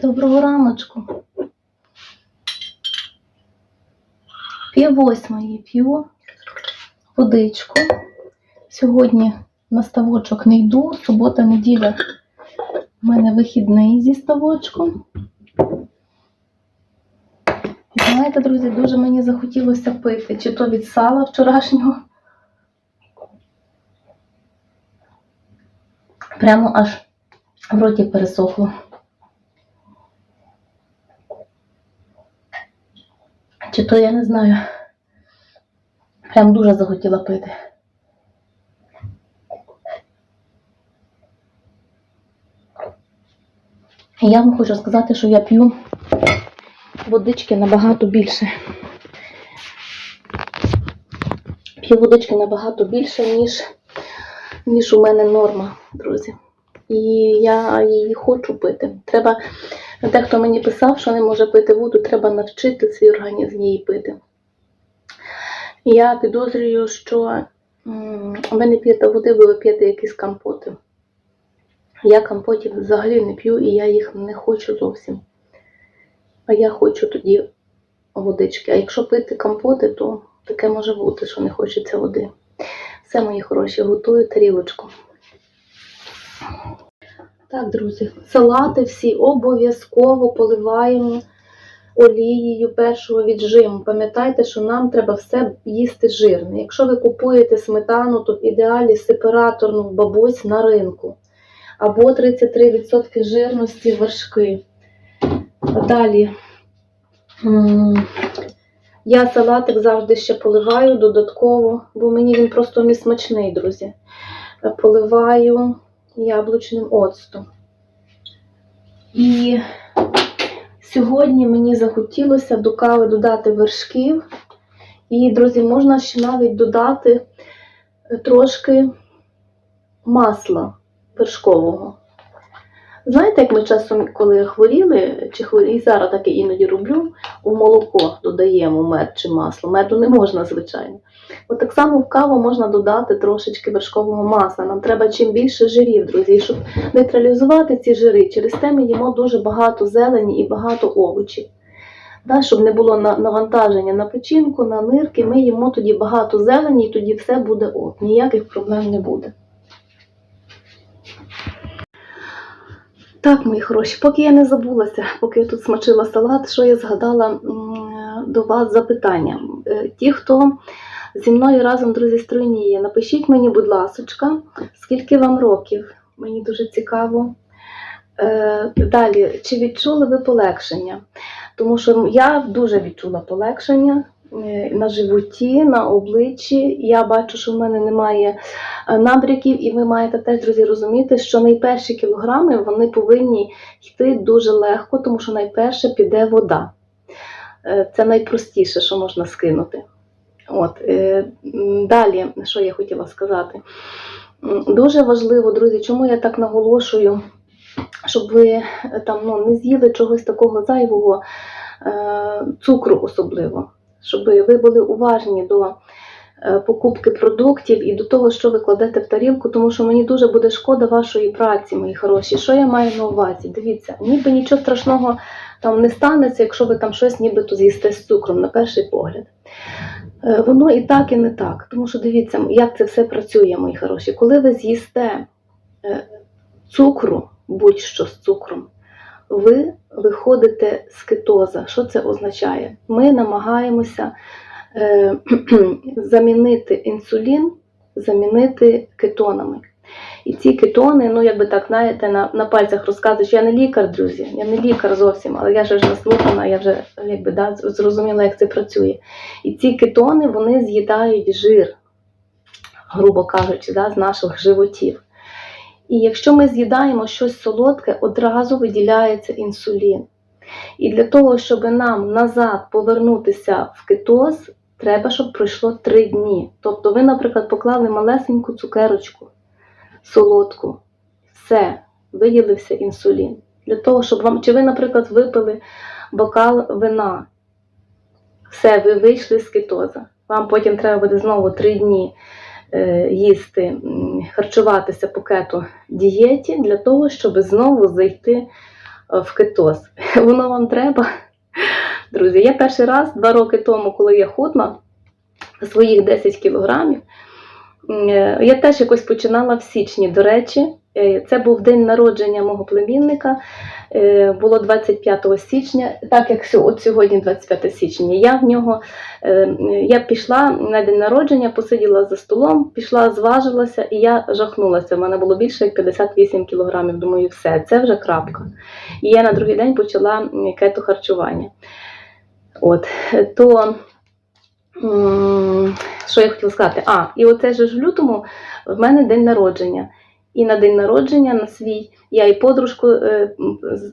доброго раночку. Пів восьмої п'ю водичку. Сьогодні на ставочок не йду. Субота, неділя у мене вихідний зі ставочком. І знаєте, друзі, дуже мені захотілося пити, чи то від сала вчорашнього. Прямо аж в роті пересохло. Чи то я не знаю. Прям дуже захотіла пити. Я вам хочу сказати, що я п'ю водички набагато більше. П'ю водички набагато більше, ніж, ніж у мене норма, друзі. І я її хочу пити. Треба, дехто мені писав, що не може пити воду, треба навчити свій організм її пити. Я підозрюю, що ви не п'єте води, ви п'єте якісь компоти. Я компотів взагалі не п'ю і я їх не хочу зовсім. А я хочу тоді водички. А якщо пити компоти, то таке може бути, що не хочеться води. Все, мої хороші, готую тарілочку. Так, друзі, салати всі обов'язково поливаємо олією першого віджиму. Пам'ятайте, що нам треба все їсти жирне. Якщо ви купуєте сметану, то в ідеалі сепараторну бабусь на ринку. Або 33% жирності вершки. Далі. Я салатик завжди ще поливаю додатково, бо мені він просто не смачний, друзі. Поливаю яблучним оцтом. І сьогодні мені захотілося до кави додати вершків. І, друзі, можна ще навіть додати трошки масла вершкового. Знаєте, як ми часом, коли хворіли, чи хворі, і зараз так і іноді роблю, у молоко додаємо мед чи масло. Меду не можна, звичайно. От так само в каву можна додати трошечки вершкового масла. Нам треба чим більше жирів, друзі, щоб нейтралізувати ці жири. Через те ми їмо дуже багато зелені і багато овочів. Да, щоб не було навантаження на печінку, на нирки, ми їмо тоді багато зелені, і тоді все буде ок, ніяких проблем не буде. Так, мої хороші, поки я не забулася, поки я тут смачила салат, що я згадала до вас запитання. Е, Ті, хто зі мною разом, друзі, стройніє, напишіть мені, будь ласочка, скільки вам років? Мені дуже цікаво. Е, Далі, чи відчули ви полегшення? Тому що я дуже відчула полегшення на животі, на обличчі. Я бачу, що в мене немає е, набряків, і ви маєте теж, друзі, розуміти, що найперші кілограми вони повинні йти дуже легко, тому що найперше піде вода. Е, Це найпростіше, що можна скинути. От, е, далі, що я хотіла сказати. Дуже важливо, друзі, чому я так наголошую, щоб ви е, там ну, не з'їли чогось такого зайвого, е, цукру особливо, щоб ви були уважні до е, покупки продуктів і до того, що ви кладете в тарілку, тому що мені дуже буде шкода вашої праці, мої хороші. Що я маю на увазі? Дивіться, ніби нічого страшного там не станеться, якщо ви там щось нібито з'їсте з цукром, на перший погляд. Е, Воно і так, і не так. Тому що дивіться, як це все працює, мої хороші. Коли ви з'їсте е, цукру, будь-що з цукром, ви виходите з кетоза. Що це означає? Ми намагаємося е, замінити інсулін, замінити кетонами. І ці кетони, ну якби так, знаєте, на, на пальцях розказую, що я не лікар, друзі, я не лікар зовсім, але я вже ж наслухана, я вже якби, да, зрозуміла, як це працює. І ці кетони вони з'їдають жир, грубо кажучи, да, з наших животів. І якщо ми з'їдаємо щось солодке, одразу виділяється інсулін. І для того, щоб нам назад повернутися в кетоз, треба, щоб пройшло 3 дні. Тобто ви, наприклад, поклали малесеньку цукерочку, солодку, все, виділився інсулін. Для того, щоб вам, чи ви, наприклад, випили бокал вина, все, ви вийшли з кетоза. Вам потім треба буде знову 3 дні їсти, харчуватися по кету дієті для того, щоб знову зайти в кетоз. Воно вам треба. Друзі, я перший раз два роки тому, коли я худла своїх 10 кілограмів, е, я теж якось починала в січні. До речі, Е, це був день народження мого племінника. Е, Було 25 січня, так як от сьогодні 25 січня. Я в нього е, я пішла на день народження, посиділа за столом, пішла, зважилася, і я жахнулася. В мене було більше як 58 кілограмів. Думаю, все, це вже крапка. І я на другий день почала м, кетохарчування. От, е, то що я хотіла сказати? А, і оце ж в лютому в мене день народження. І на день народження на свій я і подружку е,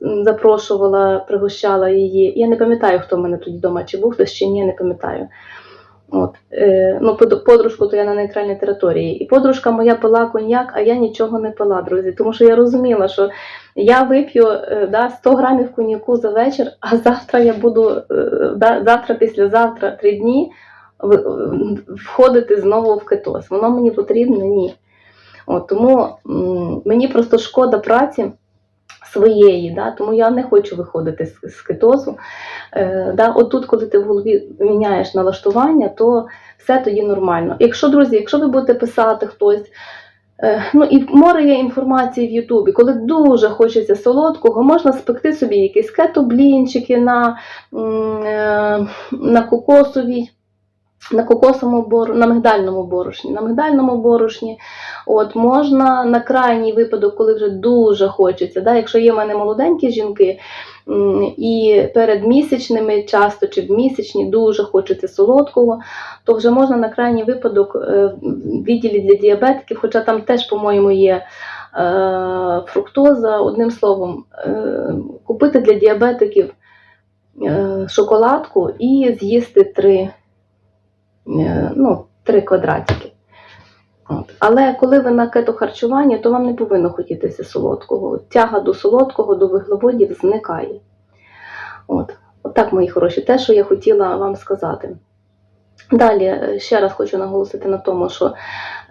запрошувала, пригощала її. Я не пам'ятаю, хто в мене тоді вдома, чи був хтось чи ні, не пам'ятаю. От, е, ну, подружку то я на нейтральній території. І подружка моя пила коньяк, а я нічого не пила, друзі. Тому що я розуміла, що я вип'ю е, да, 100 грамів коньяку за вечір, а завтра я буду да, завтра, післязавтра, три дні входити знову в кетоз. Воно мені потрібно? Ні. От, тому мені просто шкода праці своєї, да, тому я не хочу виходити з, з кетозу. Е, да, от коли ти в голові міняєш налаштування, то все тоді нормально. Якщо, друзі, якщо ви будете писати хтось, е, ну і море є інформації в Ютубі, коли дуже хочеться солодкого, можна спекти собі якісь кетоблінчики на, е, на кокосовій. На кокосовому бор... на мигдальному борошні, на мигдальному борошні, от можна на крайній випадок, коли вже дуже хочеться. Да? Якщо є в мене молоденькі жінки, і перед місячними часто чи в місячні дуже хочеться солодкого, то вже можна на крайній випадок е, в відділі для діабетиків, хоча там теж, по-моєму, є е, фруктоза, одним словом, е, купити для діабетиків шоколадку і з'їсти три, ну, три квадратики. От. Але коли ви на кетохарчуванні, то вам не повинно хотітися солодкого. Тяга до солодкого, до вуглеводів зникає. От. От так, мої хороші, те, що я хотіла вам сказати. Далі е, ще раз хочу наголосити на тому, що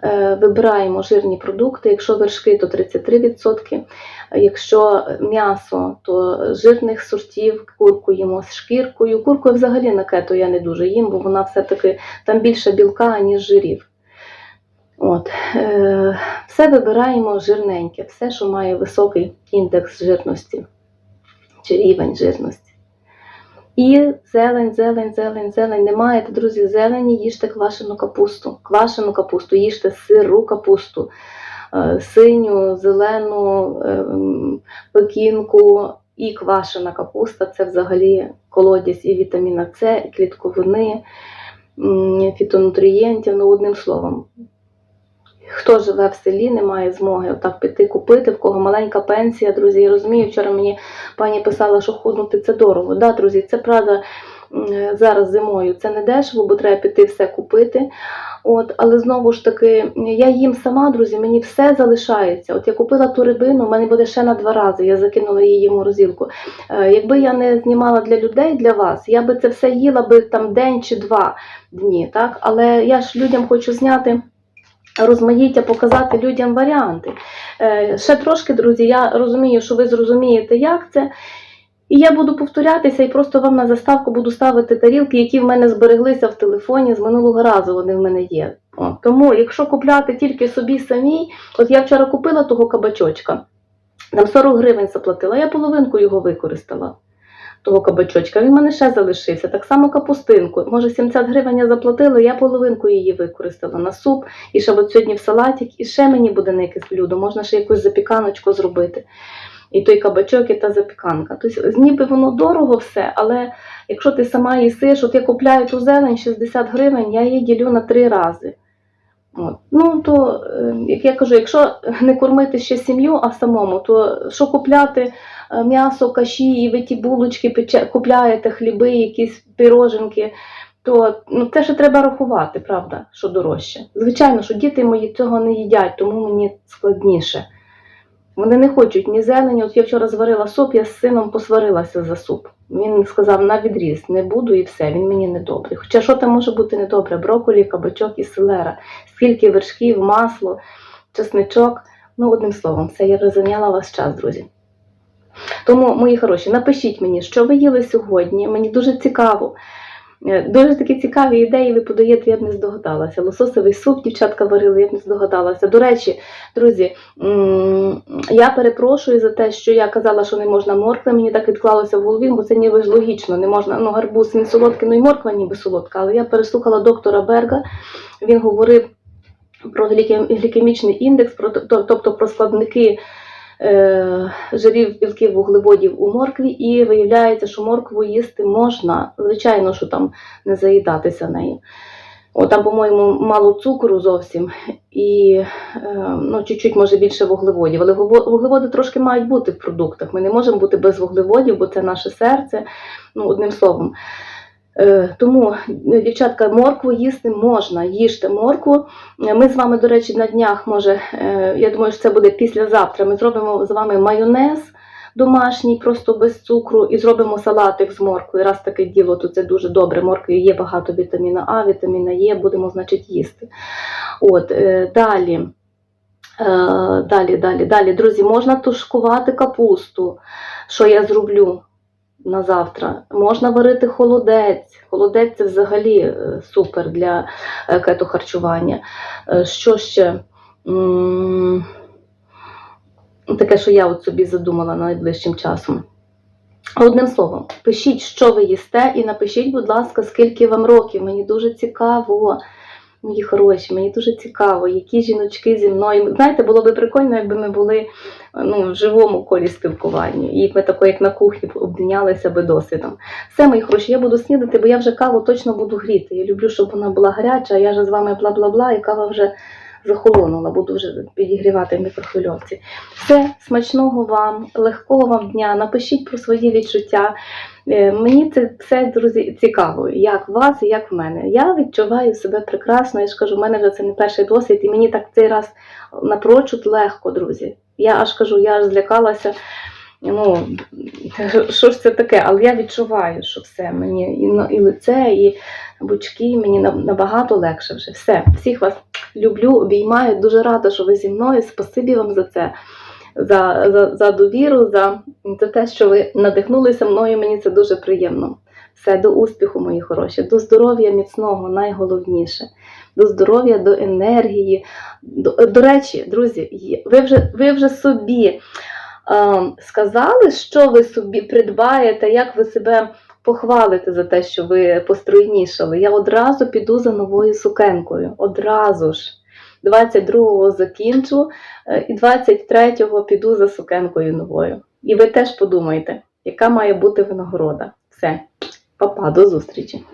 е, вибираємо жирні продукти. Якщо вершки, то 33%. Якщо м'ясо, то жирних сортів, курку їмо з шкіркою. Курку взагалі на кето я не дуже їм, бо вона все-таки там більше білка, ніж жирів. От. Е, все вибираємо жирненьке, все, що має високий індекс жирності чи рівень жирності. І зелень, зелень, зелень, зелень. Не маєте, друзі, зелені, їжте квашену капусту. Квашену капусту, їжте сиру капусту, е, синю, зелену, е, пекінку і квашена капуста це взагалі колодязь і вітаміна С, і клітковини, фітонутрієнтів, ну одним словом. Хто живе в селі, не має змоги отак піти купити, в кого маленька пенсія, друзі. Я розумію, вчора мені пані писала, що худнути це дорого. Да, друзі, це правда зараз зимою. Це не дешево, бо треба піти все купити. От, але знову ж таки, я їм сама, друзі, мені все залишається. От я купила ту рибину, в мене буде ще на два рази. Я закинула її в морозилку. Е, Якби я не знімала для людей, для вас, я би це все їла би там день чи два дні. Так? Але я ж людям хочу зняти розмаїття, показати людям варіанти. Е, ще трошки, друзі, я розумію, що ви зрозумієте, як це. І я буду повторятися і просто вам на заставку буду ставити тарілки, які в мене збереглися в телефоні з минулого разу. Вони в мене є. Тому, якщо купляти тільки собі самій, от я вчора купила того кабачочка, там 40 гривень заплатила, я половинку його використала. Того кабачочка, він в мене ще залишився. Так само капустинку. Може, 70 гривень я заплатила, я половинку її використала на суп, і ще от сьогодні в салатик, і ще мені буде на якесь блюдо, можна ще якусь запіканочку зробити. І той кабачок, і та запіканка. Тобто, ніби воно дорого все, але якщо ти сама їсиш, от я купляю ту зелень 60 гривень, я її ділю на три рази. От. Ну, то, е, як я кажу, якщо не кормити ще сім'ю, а самому, то що купляти е, м'ясо, каші, і ви ті булочки купляєте, хліби, якісь піроженки, то ну, це ще треба рахувати, правда, що дорожче. Звичайно, що діти мої цього не їдять, тому мені складніше. Вони не хочуть ні зелені. От я вчора зварила суп, я з сином посварилася за суп. Він сказав на відріз, не буду і все, він мені не добрий. Хоча що там може бути недобре? Броколі, кабачок і селера, скільки вершків, масло, чесничок. Ну, одним словом, все, я розайняла вас час, друзі. Тому, мої хороші, напишіть мені, що ви їли сьогодні. Мені дуже цікаво. Е, Дуже такі цікаві ідеї ви подаєте, я б не здогадалася. Лососовий суп дівчатка варили, я б не здогадалася. До речі, друзі, я перепрошую за те, що я казала, що не можна моркви. Мені так відклалося в голові, бо це ніби ж логічно. Не можна, ну гарбуз він солодкий, ну і морква ніби солодка. Але я переслухала доктора Берга. Він говорив про глікемічний індекс, про то- тобто про складники жирів, білків, вуглеводів у моркві, і виявляється, що моркву їсти можна. Звичайно, що там не заїдатися нею. О, там, по-моєму, мало цукру зовсім і е, ну, чуть-чуть може більше вуглеводів. Але вуглеводи трошки мають бути в продуктах. Ми не можемо бути без вуглеводів, бо це наше серце. Ну, одним словом. Е, Тому, е, дівчатка, моркву їсти можна, їжте моркву. Е, Ми з вами, до речі, на днях, може, я думаю, що це буде післязавтра. Ми зробимо з вами майонез домашній, просто без цукру, і зробимо салатик з морквою. Раз таке діло, то це дуже добре. Моркві є багато вітаміна А, вітаміна Е, будемо, значить, їсти. От, далі. Далі, далі, далі. Друзі, можна тушкувати капусту, що я зроблю на завтра. Можна варити холодець. Холодець це взагалі е, супер для е, кетохарчування. Е, Що ще? Таке, що я от собі задумала найближчим часом. Одним словом, пишіть, що ви їсте, і напишіть, будь ласка, скільки вам років. Мені дуже цікаво, мої хороші, мені дуже цікаво, які жіночки зі мною. Знаєте, було би прикольно, якби ми були ну, в живому колі спілкування. І ми тако, як на кухні, обмінялися би досвідом. Все, мої хороші, я буду снідати, бо я вже каву точно буду гріти. Я люблю, щоб вона була гаряча, а я вже з вами бла-бла-бла, і кава вже захолонула, буду вже підігрівати в мікрохвильовці. Все, смачного вам, легкого вам дня. Напишіть про свої відчуття. Е, Мені це все, друзі, цікаво, як в вас як в мене. Я відчуваю себе прекрасно. Я ж кажу, в мене вже це не перший досвід, і мені так цей раз напрочуд легко, друзі. Я аж кажу, я аж злякалася. Ну, що ж це таке? Але я відчуваю, що все мені і, і лице, і бочки, мені набагато легше вже. Все, всіх вас люблю, обіймаю. Дуже рада, що ви зі мною. Спасибі вам за це, за, за, за довіру, за, за те, що ви надихнулися мною. Мені це дуже приємно. Все, до успіху, мої хороші, до здоров'я міцного, найголовніше. До здоров'я, до енергії. До, до речі, друзі, ви вже, ви вже собі е, сказали, що ви собі придбаєте, як ви себе похвалите за те, що ви постройнішали. Я одразу піду за новою сукенкою. Одразу ж. 22-го закінчу, е, і 23-го піду за сукенкою новою. І ви теж подумайте, яка має бути винагорода. Все, папа, до зустрічі!